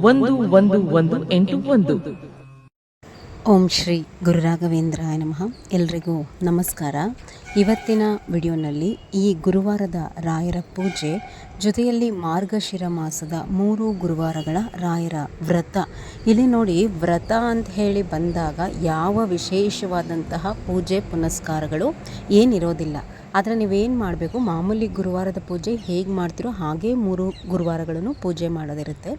ಒಂದು ಒಂದು ಒಂದು, ಎಂಟು, ಒಂದು. ಓಂ ಶ್ರೀ ಗುರುರಾಘವೇಂದ್ರಾಯ ನಮಃ. ಎಲ್ರಿಗೂ ನಮಸ್ಕಾರ. ಇವತ್ತಿನ ವಿಡಿಯೋನಲ್ಲಿ ಈ ಗುರುವಾರದ ರಾಯರ ಪೂಜೆ, ಜೊತೆಯಲ್ಲಿ ಮಾರ್ಗಶಿರ ಮಾಸದ ಮೂರು ಗುರುವಾರಗಳ ರಾಯರ ವ್ರತ. ಇಲ್ಲಿ ನೋಡಿ, ವ್ರತ ಅಂತ ಹೇಳಿ ಬಂದಾಗ ಯಾವ ವಿಶೇಷವಾದಂತಹ ಪೂಜೆ ಪುನಸ್ಕಾರಗಳು ಏನಿರೋದಿಲ್ಲ. ಆದರೆ ನೀವೇನು ಮಾಡಬೇಕು? ಮಾಮೂಲಿ ಗುರುವಾರದ ಪೂಜೆ ಹೇಗೆ ಮಾಡ್ತೀರೋ ಹಾಗೇ ಮೂರು ಗುರುವಾರಗಳನ್ನು ಪೂಜೆ ಮಾಡೋದಿರುತ್ತೆ.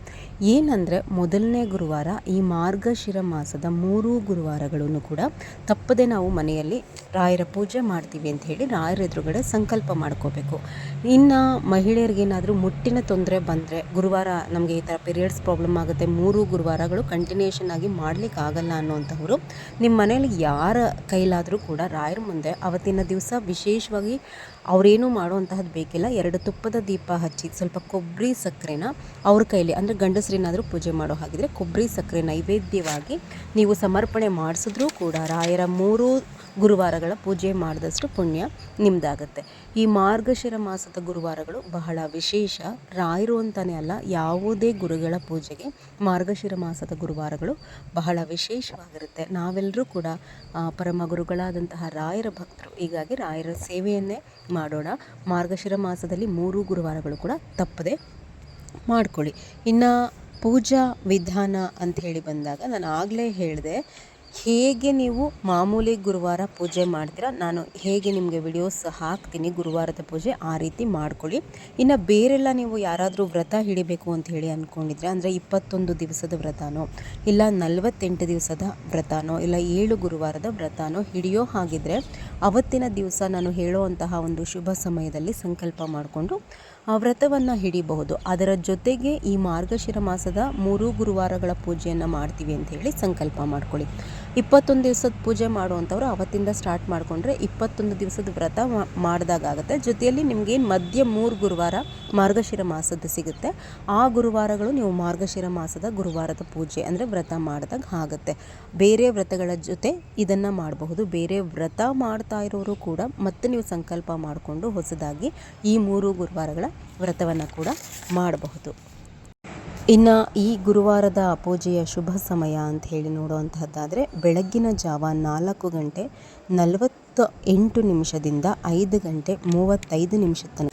ಏನಂದರೆ ಮೊದಲನೇ ಗುರುವಾರ ಈ ಮಾರ್ಗಶಿರ ಮಾಸದ ಮೂರು ಗುರುವಾರಗಳನ್ನು ಕೂಡ ತಪ್ಪದೆ ನಾವು ಮನೆಯಲ್ಲಿ ರಾಯರ ಪೂಜೆ ಮಾಡ್ತೀವಿ ಅಂತ ಹೇಳಿ ರಾಯರ ಎದುರುಗಡೆ ಸಂಕಲ್ಪ ಮಾಡ್ಕೋಬೇಕು. ಇನ್ನು ಮಹಿಳೆಯರಿಗೇನಾದರೂ ಮುಟ್ಟಿನ ತೊಂದರೆ ಬಂದರೆ ಗುರುವಾರ ನಮಗೆ ಈ ಥರ ಪೀರಿಯಡ್ಸ್ ಪ್ರಾಬ್ಲಮ್ ಆಗುತ್ತೆ, ಮೂರು ಗುರುವಾರಗಳು ಕಂಟಿನ್ಯೂಷನ್ ಆಗಿ ಮಾಡ್ಲಿಕ್ಕೆ ಆಗಲ್ಲ ಅನ್ನೋಂಥವ್ರು ನಿಮ್ಮ ಮನೆಯಲ್ಲಿ ಯಾರ ಕೈಲಾದರೂ ಕೂಡ ರಾಯರ ಮುಂದೆ ಅವತ್ತಿನ ದಿವಸ ವಿಶೇಷವಾಗಿ 我感觉。ಅವರೇನು ಮಾಡುವಂತಹದ್ದು ಬೇಕಿಲ್ಲ. ಎರಡು ತುಪ್ಪದ ದೀಪ ಹಚ್ಚಿ ಸ್ವಲ್ಪ ಕೊಬ್ಬರಿ ಸಕ್ಕರೆನ ಅವ್ರ ಕೈಲಿ, ಅಂದರೆ ಗಂಡಸರೇನಾದರೂ ಪೂಜೆ ಮಾಡೋ ಹಾಗಿದ್ರೆ ಕೊಬ್ಬರಿ ಸಕ್ಕರೆ ನೈವೇದ್ಯವಾಗಿ ನೀವು ಸಮರ್ಪಣೆ ಮಾಡಿಸಿದ್ರೂ ಕೂಡ ರಾಯರ ಮೂರು ಗುರುವಾರಗಳ ಪೂಜೆ ಮಾಡಿದಷ್ಟು ಪುಣ್ಯ ನಿಮ್ಮದಾಗತ್ತೆ ಈ ಮಾರ್ಗಶಿರ ಮಾಸದ ಗುರುವಾರಗಳು ಬಹಳ ವಿಶೇಷ. ರಾಯರು ಅಂತಲೇ ಅಲ್ಲ, ಯಾವುದೇ ಗುರುಗಳ ಪೂಜೆಗೆ ಮಾರ್ಗಶಿರ ಮಾಸದ ಗುರುವಾರಗಳು ಬಹಳ ವಿಶೇಷವಾಗಿರುತ್ತೆ. ನಾವೆಲ್ಲರೂ ಕೂಡ ಪರಮ ಗುರುಗಳಾದಂತಹ ರಾಯರ ಭಕ್ತರು, ಹೀಗಾಗಿ ರಾಯರ ಸೇವೆಯನ್ನೇ ಮಾಡೋಣ. ಮಾರ್ಗಶಿರ ಮಾಸದಲ್ಲಿ ಮೂರು ಗುರುವಾರಗಳು ಕೂಡ ತಪ್ಪದೆ ಮಾಡ್ಕೊಳ್ಳಿ. ಇನ್ನು ಪೂಜಾ ವಿಧಾನ ಅಂತ ಹೇಳಿ ಬಂದಾಗ ನಾನು ಆಗಲೇ ಹೇಳಿದೆ ಹೇಗೆ ನೀವು ಮಾಮೂಲಿ ಗುರುವಾರ ಪೂಜೆ ಮಾಡ್ತೀರಾ? ನಾನು ಹೇಗೆ ನಿಮಗೆ ವಿಡಿಯೋಸ್ ಹಾಕ್ತೀನಿ ಗುರುವಾರದ ಪೂಜೆ ಆ ರೀತಿ ಮಾಡ್ಕೊಳ್ಳಿ. ಇನ್ನು ಬೇರೆಲ್ಲ ನೀವು ಯಾರಾದರೂ ವ್ರತ ಹಿಡಿಬೇಕು ಅಂತ ಹೇಳಿ ಅಂದ್ಕೊಂಡಿದ್ರೆ ಅಂದರೆ ಇಪ್ಪತ್ತೊಂದು ದಿವಸದ ವ್ರತನೋ, ಇಲ್ಲ ನಲವತ್ತೆಂಟು ದಿವಸದ ವ್ರತನೋ, ಇಲ್ಲ ಏಳು ಗುರುವಾರದ ವ್ರತನೋ ಹಿಡಿಯೋ ಹಾಗಿದ್ರೆ, ಅವತ್ತಿನ ದಿವಸ ನಾನು ಹೇಳುವಂತಹ ಒಂದು ಶುಭ ಸಮಯದಲ್ಲಿ ಸಂಕಲ್ಪ ಮಾಡಿಕೊಂಡು ವ್ರತವನ್ನು ಹಿಡಿಬಹುದು. ಅದರ ಜೊತೆಗೆ ಈ ಮಾರ್ಗಶಿರ ಮಾಸದ ಮೂರು ಗುರುವಾರಗಳ ಪೂಜೆಯನ್ನು ಮಾಡ್ತೀವಿ ಅಂತ ಹೇಳಿ ಸಂಕಲ್ಪ ಮಾಡ್ಕೊಳ್ಳಿ. ಇಪ್ಪತ್ತೊಂದು ದಿವಸದ ಪೂಜೆ ಮಾಡುವಂಥವ್ರು ಅವತ್ತಿಂದ ಸ್ಟಾರ್ಟ್ ಮಾಡಿಕೊಂಡ್ರೆ ಇಪ್ಪತ್ತೊಂದು ದಿವಸದ ವ್ರತ ಮಾಡಿದಾಗತ್ತೆ ಜೊತೆಯಲ್ಲಿ ನಿಮಗೆ ಮಧ್ಯ ಮೂರು ಗುರುವಾರ ಮಾರ್ಗಶಿರ ಮಾಸದ ಸಿಗುತ್ತೆ. ಆ ಗುರುವಾರಗಳು ನೀವು ಮಾರ್ಗಶಿರ ಮಾಸದ ಗುರುವಾರದ ಪೂಜೆ ಅಂದರೆ ವ್ರತ ಮಾಡಿದಾಗ ಆಗುತ್ತೆ. ಬೇರೆ ವ್ರತಗಳ ಜೊತೆ ಇದನ್ನು ಮಾಡಬಹುದು. ಬೇರೆ ವ್ರತ ಮಾಡ್ತಾ ಇರೋರು ಕೂಡ ಮತ್ತೆ ನೀವು ಸಂಕಲ್ಪ ಮಾಡಿಕೊಂಡು ಹೊಸದಾಗಿ ಈ ಮೂರು ಗುರುವಾರಗಳ ವ್ರತವನ್ನು ಕೂಡ ಮಾಡಬಹುದು. ಇನ್ನು ಈ ಗುರುವಾರದ ಪೂಜೆಯ ಶುಭ ಸಮಯ ಅಂತ ಹೇಳಿ ನೋಡುವಂತಹದ್ದಾದರೆ ಬೆಳಗ್ಗಿನ ಜಾವ ನಾಲ್ಕು ಗಂಟೆ ನಲವತ್ತ ಎಂಟು ನಿಮಿಷದಿಂದ ಐದು ಗಂಟೆ ಮೂವತ್ತೈದು ನಿಮಿಷ ತನಕ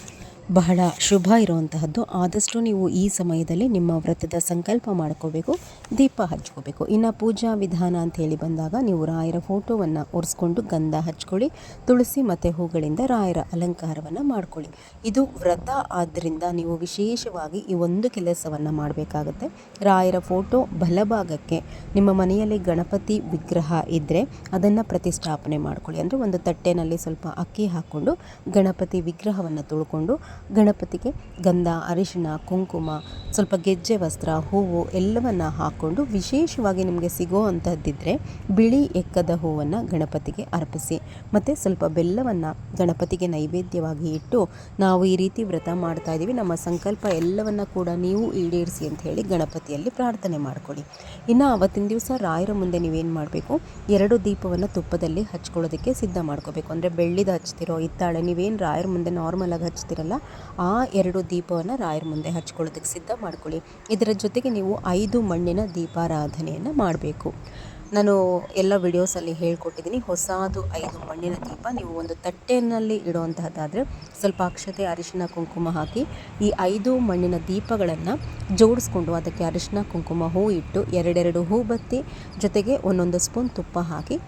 ಬಹಳ ಶುಭ ಇರುವಂತಹದ್ದು. ಆದಷ್ಟು ನೀವು ಈ ಸಮಯದಲ್ಲಿ ನಿಮ್ಮ ವ್ರತದ ಸಂಕಲ್ಪ ಮಾಡ್ಕೋಬೇಕು, ದೀಪ ಹಚ್ಕೋಬೇಕು. ಇನ್ನು ಪೂಜಾ ವಿಧಾನ ಅಂತ ಹೇಳಿ ಬಂದಾಗ ನೀವು ರಾಯರ ಫೋಟೋವನ್ನು ಒರೆಸ್ಕೊಂಡು ಗಂಧ ಹಚ್ಕೊಳ್ಳಿ, ತುಳಸಿ ಮತ್ತು ಹೂಗಳಿಂದ ರಾಯರ ಅಲಂಕಾರವನ್ನು ಮಾಡ್ಕೊಳ್ಳಿ. ಇದು ವ್ರತ ಆದ್ದರಿಂದ ನೀವು ವಿಶೇಷವಾಗಿ ಈ ಒಂದು ಕೆಲಸವನ್ನು ಮಾಡಬೇಕಾಗುತ್ತೆ. ರಾಯರ ಫೋಟೋ ಬಲಭಾಗಕ್ಕೆ ನಿಮ್ಮ ಮನೆಯಲ್ಲಿ ಗಣಪತಿ ವಿಗ್ರಹ ಇದ್ದರೆ ಅದನ್ನು ಪ್ರತಿಷ್ಠಾಪನೆ ಮಾಡ್ಕೊಳ್ಳಿ. ಅಂದರೆ ಒಂದು ತಟ್ಟೆನಲ್ಲಿ ಸ್ವಲ್ಪ ಅಕ್ಕಿ ಹಾಕ್ಕೊಂಡು ಗಣಪತಿ ವಿಗ್ರಹವನ್ನು ತೊಳ್ಕೊಂಡು ಗಣಪತಿಗೆ ಗಂಧ ಅರಿಶಿಣ ಕುಂಕುಮ, ಸ್ವಲ್ಪ ಗೆಜ್ಜೆ ವಸ್ತ್ರ, ಹೂವು ಎಲ್ಲವನ್ನು ಹಾಕ್ಕೊಂಡು ವಿಶೇಷವಾಗಿ ನಿಮಗೆ ಸಿಗೋ ಅಂಥದ್ದಿದ್ದರೆ ಬಿಳಿ ಎಕ್ಕದ ಹೂವನ್ನು ಗಣಪತಿಗೆ ಅರ್ಪಿಸಿ. ಮತ್ತು ಸ್ವಲ್ಪ ಬೆಲ್ಲವನ್ನು ಗಣಪತಿಗೆ ನೈವೇದ್ಯವಾಗಿ ಇಟ್ಟು ನಾವು ಈ ರೀತಿ ವ್ರತ ಮಾಡ್ತಾ ಇದ್ದೀವಿ. ನಮ್ಮ ಸಂಕಲ್ಪ ಎಲ್ಲವನ್ನು ಕೂಡ ನೀವು ಈಡೇರಿಸಿ ಅಂತ ಹೇಳಿ ಗಣಪತಿಯಲ್ಲಿ ಪ್ರಾರ್ಥನೆ ಮಾಡ್ಕೊಳ್ಳಿ. ಇನ್ನು ಅವತ್ತಿನ ದಿವಸ ರಾಯರ ಮುಂದೆ ನೀವೇನು ಮಾಡಬೇಕು? ಎರಡು ದೀಪವನ್ನು ತುಪ್ಪದಲ್ಲಿ ಹಚ್ಕೊಳ್ಳೋದಕ್ಕೆ ಸಿದ್ಧ ಮಾಡ್ಕೋಬೇಕು. ಅಂದರೆ ಬೆಳ್ಳಿದ ಹಚ್ತಿರೋ ಇತ್ತಾಳೆ ನೀವೇನು ರಾಯರ ಮುಂದೆ ನಾರ್ಮಲಾಗಿ ಹಚ್ತಿರಲ್ಲ ಆ ಎರಡು ದೀಪವನ್ನು ರಾಯರ ಮುಂದೆ ಹಚ್ಕೊಳ್ಳೋದಕ್ಕೆ ಸಿದ್ಧ ಮಾಡ್ಕೊಳ್ಳಿ. ಇದರ ಜೊತೆಗೆ ನೀವು ಐದು ಮಣ್ಣಿನ ದೀಪಾರಾಧನೆಯನ್ನು ಮಾಡಬೇಕು. ನಾನು ಎಲ್ಲ ವಿಡಿಯೋಸಲ್ಲಿ ಹೇಳ್ಕೊಟ್ಟಿದ್ದೀನಿ, ಹೊಸದು ಐದು ಮಣ್ಣಿನ ದೀಪ. ನೀವು ಒಂದು ತಟ್ಟೆಯಲ್ಲಿ ಇಡುವಂತಹದ್ದಾದರೆ ಸ್ವಲ್ಪ ಅಕ್ಷತೆ ಅರಿಶಿನ ಕುಂಕುಮ ಹಾಕಿ ಈ ಐದು ಮಣ್ಣಿನ ದೀಪಗಳನ್ನು ಜೋಡಿಸ್ಕೊಂಡು ಅದಕ್ಕೆ ಅರಿಶಿನ ಕುಂಕುಮ ಹೂ ಇಟ್ಟು, ಎರಡೆರಡು ಹೂ ಬತ್ತಿ ಜೊತೆಗೆ ಒಂದೊಂದು ಸ್ಪೂನ್ ತುಪ್ಪ ಹಾಕಿ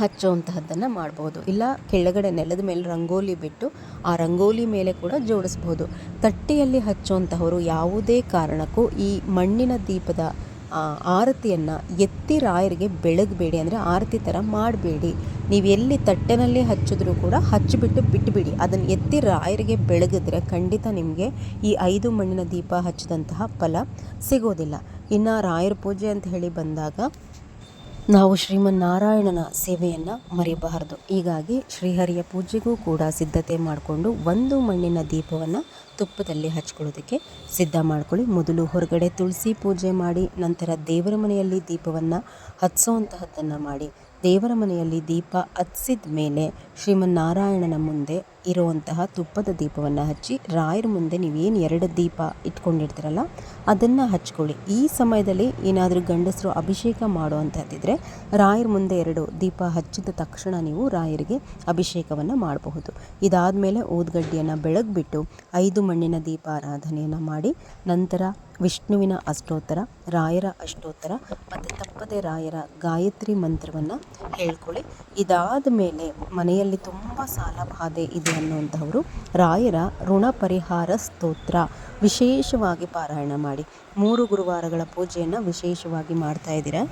ಹಚ್ಚುವಂತಹದ್ದನ್ನು ಮಾಡ್ಬೋದು. ಇಲ್ಲ, ಕೆಳಗಡೆ ನೆಲದ ಮೇಲೆ ರಂಗೋಲಿ ಬಿಟ್ಟು ಆ ರಂಗೋಲಿ ಮೇಲೆ ಕೂಡ ಜೋಡಿಸ್ಬೋದು. ತಟ್ಟೆಯಲ್ಲಿ ಹಚ್ಚುವಂತಹವರು ಯಾವುದೇ ಕಾರಣಕ್ಕೂ ಈ ಮಣ್ಣಿನ ದೀಪದ ಆರತಿಯನ್ನು ಎತ್ತಿ ರಾಯರಿಗೆ ಬೆಳಗಬೇಡಿ. ಅಂದರೆ ಆರತಿ ಥರ ಮಾಡಬೇಡಿ. ನೀವು ಎಲ್ಲಿ ತಟ್ಟೆನಲ್ಲಿ ಹಚ್ಚಿದ್ರೂ ಕೂಡ ಹಚ್ಚಿಬಿಟ್ಟು ಬಿಟ್ಟುಬಿಡಿ ಅದನ್ನು ಎತ್ತಿ ರಾಯರಿಗೆ ಬೆಳಗಿದ್ರೆ ಖಂಡಿತ ನಿಮಗೆ ಈ ಐದು ಮಣ್ಣಿನ ದೀಪ ಹಚ್ಚಿದಂತಹ ಫಲ ಸಿಗೋದಿಲ್ಲ. ಇನ್ನು ರಾಯರ ಪೂಜೆ ಅಂತ ಹೇಳಿ ಬಂದಾಗ ನಾವು ಶ್ರೀಮನ್ನಾರಾಯಣನ ಸೇವೆಯನ್ನು ಮರೆಯಬಾರದು. ಹೀಗಾಗಿ ಶ್ರೀಹರಿಯ ಪೂಜೆಗೂ ಕೂಡ ಸಿದ್ಧತೆ ಮಾಡಿಕೊಂಡು ಒಂದು ಮಣ್ಣಿನ ದೀಪವನ್ನು ತುಪ್ಪದಲ್ಲಿ ಹಚ್ಕೊಳ್ಳೋದಕ್ಕೆ ಸಿದ್ಧ ಮಾಡ್ಕೊಳ್ಳಿ. ಮೊದಲು ಹೊರಗಡೆ ತುಳಸಿ ಪೂಜೆ ಮಾಡಿ, ನಂತರ ದೇವರ ಮನೆಯಲ್ಲಿ ದೀಪವನ್ನು ಹಚ್ಚುವಂತಹದ್ದನ್ನು ಮಾಡಿ ದೇವರ ಮನೆಯಲ್ಲಿ ದೀಪ ಹಚ್ಚಿದ ಮೇಲೆ ಶ್ರೀಮನ್ನಾರಾಯಣನ ಮುಂದೆ ಇರುವಂತಹ ತುಪ್ಪದ ದೀಪವನ್ನು ಹಚ್ಚಿ, ರಾಯರ ಮುಂದೆ ನೀವೇನು ಎರಡು ದೀಪ ಇಟ್ಕೊಂಡಿರ್ತೀರಲ್ಲ, ಅದನ್ನು ಹಚ್ಕೊಳ್ಳಿ. ಈ ಸಮಯದಲ್ಲಿ ಏನಾದರೂ ಗಂಡಸರು ಅಭಿಷೇಕ ಮಾಡುವಂಥದ್ದಿದ್ರೆ ರಾಯರ ಮುಂದೆ ಎರಡು ದೀಪ ಹಚ್ಚಿದ ತಕ್ಷಣ ನೀವು ರಾಯರಿಗೆ ಅಭಿಷೇಕವನ್ನು ಮಾಡಬಹುದು. ಇದಾದ ಮೇಲೆ ಊದ್ಗಡ್ಡಿಯನ್ನು ಬೆಳಗ್ಬಿಟ್ಟು ಐದು ಮಣ್ಣಿನ ದೀಪ ಆರಾಧನೆಯನ್ನು ಮಾಡಿ, ನಂತರ ವಿಷ್ಣುವಿನ ಅಷ್ಟೋತ್ತರ, ರಾಯರ ಅಷ್ಟೋತ್ತರ ಮತ್ತು ತಪ್ಪದೆ ರಾಯರ ಗಾಯತ್ರಿ ಮಂತ್ರವನ್ನು ಹೇಳ್ಕೊಳ್ಳಿ. ಇದಾದ ಮೇಲೆ ಮನೆಯಲ್ಲಿ ತುಂಬ ಸಾಲ ಬಾಧೆ ಇದೆ ಅನ್ನುವಂಥವರು ರಾಯರ ಋಣ ಪರಿಹಾರ ಸ್ತೋತ್ರ ವಿಶೇಷವಾಗಿ ಪಾರಾಯಣ ಮಾಡಿ. ಮೂರು ಗುರುವಾರಗಳ ಪೂಜೆಯನ್ನು ವಿಶೇಷವಾಗಿ ಮಾಡ್ತಾ ಇದ್ದೀರಾ?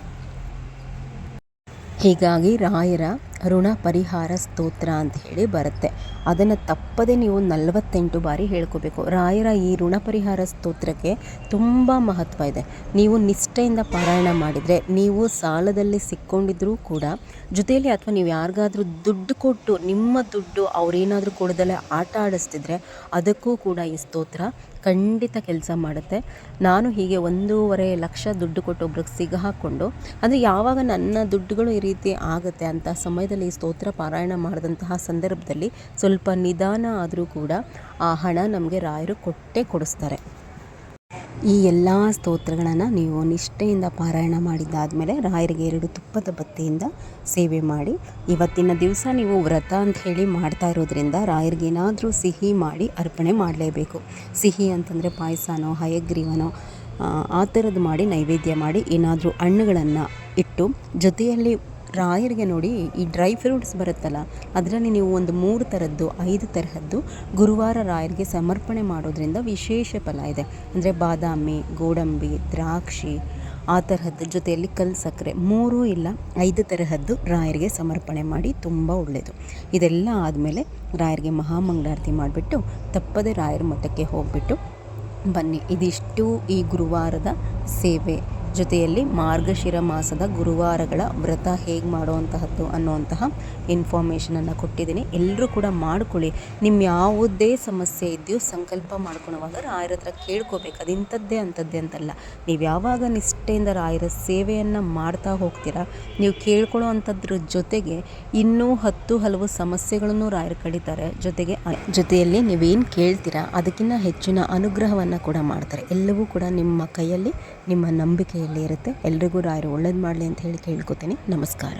ಹೀಗಾಗಿ ರಾಯರ ಋಣ ಪರಿಹಾರ ಸ್ತೋತ್ರ ಅಂತ ಹೇಳಿ ಬರುತ್ತೆ. ಅದನ್ನು ತಪ್ಪದೆ ನೀವು ನಲವತ್ತೆಂಟು ಬಾರಿ ಹೇಳ್ಕೋಬೇಕು. ರಾಯರ ಈ ಋಣ ಪರಿಹಾರ ಸ್ತೋತ್ರಕ್ಕೆ ತುಂಬ ಮಹತ್ವ ಇದೆ. ನೀವು ನಿಷ್ಠೆಯಿಂದ ಪಾರಾಯಣ ಮಾಡಿದರೆ, ನೀವು ಸಾಲದಲ್ಲಿ ಸಿಕ್ಕೊಂಡಿದ್ರೂ ಕೂಡ, ಜೊತೆಯಲ್ಲಿ ಅಥವಾ ನೀವು ಯಾರಿಗಾದರೂ ದುಡ್ಡು ಕೊಟ್ಟು, ನಿಮ್ಮ ದುಡ್ಡು ಅವರೇನಾದರೂ ಕೊಡದಲ್ಲೇ ಆಟ ಆಡಿಸ್ತಿದ್ರೆ, ಅದಕ್ಕೂ ಕೂಡ ಈ ಸ್ತೋತ್ರ ಖಂಡಿತ ಕೆಲಸ ಮಾಡುತ್ತೆ. ನಾನು ಹೀಗೆ ಒಂದೂವರೆ ಲಕ್ಷ ದುಡ್ಡು ಕೊಟ್ಟು ಒಬ್ರಿಗೆ ಸಿಗ ಹಾಕ್ಕೊಂಡು ಅಂದರೆ ಯಾವಾಗ ನನ್ನ ದುಡ್ಡುಗಳು ಈ ರೀತಿ ಆಗುತ್ತೆ ಅಂತ ಸಮಯದಲ್ಲಿ ಸ್ತೋತ್ರ ಪಾರಾಯಣ ಮಾಡಿದಂತಹ ಸಂದರ್ಭದಲ್ಲಿ ಸ್ವಲ್ಪ ನಿಧಾನ ಆದರೂ ಕೂಡ ಆ ಹಣ ನಮಗೆ ರಾಯರು ಕೊಟ್ಟೇ ಕೊಡಿಸ್ತಾರೆ. ಈ ಎಲ್ಲ ಸ್ತೋತ್ರಗಳನ್ನು ನೀವು ನಿಷ್ಠೆಯಿಂದ ಪಾರಾಯಣ ಮಾಡಿದ್ದಾದಮೇಲೆ ರಾಯರಿಗೆ ಎರಡು ತುಪ್ಪದ ಬತ್ತಿಯಿಂದ ಸೇವೆ ಮಾಡಿ ಇವತ್ತಿನ ದಿವಸ ನೀವು ವ್ರತ ಅಂತ ಹೇಳಿ ಮಾಡ್ತಾ ಇರೋದ್ರಿಂದ ರಾಯರಿಗೆ ಏನಾದರೂ ಸಿಹಿ ಮಾಡಿ ಅರ್ಪಣೆ ಮಾಡಲೇಬೇಕು. ಸಿಹಿ ಅಂತಂದರೆ ಪಾಯಸನೋ ಹಯಗ್ರೀವನೋ ಆ, ಥರದ್ದು ಮಾಡಿ ನೈವೇದ್ಯ ಮಾಡಿ ಏನಾದರೂ ಹಣ್ಣುಗಳನ್ನು ಇಟ್ಟು ಜೊತೆಯಲ್ಲಿ ರಾಯರಿಗೆ ನೋಡಿ ಈ ಡ್ರೈ ಫ್ರೂಟ್ಸ್ ಬರುತ್ತಲ್ಲ, ಅದರಲ್ಲಿ ನೀವು ಒಂದು ಮೂರು ಥರದ್ದು ಐದು ತರಹದ್ದು ಗುರುವಾರ ರಾಯರಿಗೆ ಸಮರ್ಪಣೆ ಮಾಡೋದ್ರಿಂದ ವಿಶೇಷ ಫಲ ಇದೆ. ಅಂದರೆ ಬಾದಾಮಿ, ಗೋಡಂಬಿ, ದ್ರಾಕ್ಷಿ, ಆ ತರಹದ್ದು ಜೊತೆಯಲ್ಲಿ ಕಲ್ಲು ಸಕ್ಕರೆ, ಮೂರೂ ಇಲ್ಲ, ಐದು ತರಹದ್ದು ರಾಯರಿಗೆ ಸಮರ್ಪಣೆ ಮಾಡಿ ತುಂಬ ಒಳ್ಳೆಯದು ಇದೆಲ್ಲ ಆದಮೇಲೆ ರಾಯರಿಗೆ ಮಹಾಮಂಗಳಾರತಿ ಮಾಡಿಬಿಟ್ಟು ತಪ್ಪದೆ ರಾಯರ ಮಠಕ್ಕೆ ಹೋಗಿಬಿಟ್ಟು ಬನ್ನಿ. ಇದಿಷ್ಟು ಈ ಗುರುವಾರದ ಸೇವೆ. ಜೊತೆಯಲ್ಲಿ ಮಾರ್ಗಶಿರ ಮಾಸದ ಗುರುವಾರಗಳ ವ್ರತ ಹೇಗೆ ಮಾಡುವಂತಹದ್ದು ಅನ್ನುವಂತಹ ಇನ್ಫಾರ್ಮೇಷನನ್ನು ಕೊಟ್ಟಿದ್ದೀನಿ. ಎಲ್ಲರೂ ಕೂಡ ಮಾಡ್ಕೊಳ್ಳಿ. ನಿಮ್ಮ ಯಾವುದೇ ಸಮಸ್ಯೆ ಇದೆಯೋ ಸಂಕಲ್ಪ ಮಾಡ್ಕೊಳುವಾಗ ರಾಯರ ಹತ್ರ ಕೇಳ್ಕೋಬೇಕು. ಅದು ಇಂಥದ್ದೇ ಅಂಥದ್ದೇ ಅಂತಲ್ಲ. ನೀವು ಯಾವಾಗ ನಿಷ್ಠೆಯಿಂದ ರಾಯರ ಸೇವೆಯನ್ನು ಮಾಡ್ತಾ ಹೋಗ್ತೀರಾ, ನೀವು ಕೇಳ್ಕೊಳ್ಳೋ ಅಂಥದ್ರ ಜೊತೆಗೆ ಇನ್ನೂ ಹತ್ತು ಹಲವು ಸಮಸ್ಯೆಗಳನ್ನು ರಾಯರು ಕಡಿತಾರೆ ಜೊತೆಗೆ ಜೊತೆಯಲ್ಲಿ ನೀವೇನು ಕೇಳ್ತೀರಾ, ಅದಕ್ಕಿಂತ ಹೆಚ್ಚಿನ ಅನುಗ್ರಹವನ್ನು ಕೂಡ ಮಾಡ್ತಾರೆ. ಎಲ್ಲವೂ ಕೂಡ ನಿಮ್ಮ ಕೈಯಲ್ಲಿ, ನಿಮ್ಮ ನಂಬಿಕೆಯಲ್ಲಿ ಇರುತ್ತೆ ಎಲ್ರಿಗೂ ರಾಯರು ಒಳ್ಳೇದು ಮಾಡಲಿ ಅಂತ ಹೇಳಿ ಕೇಳ್ಕೊತೀನಿ. ನಮಸ್ಕಾರ.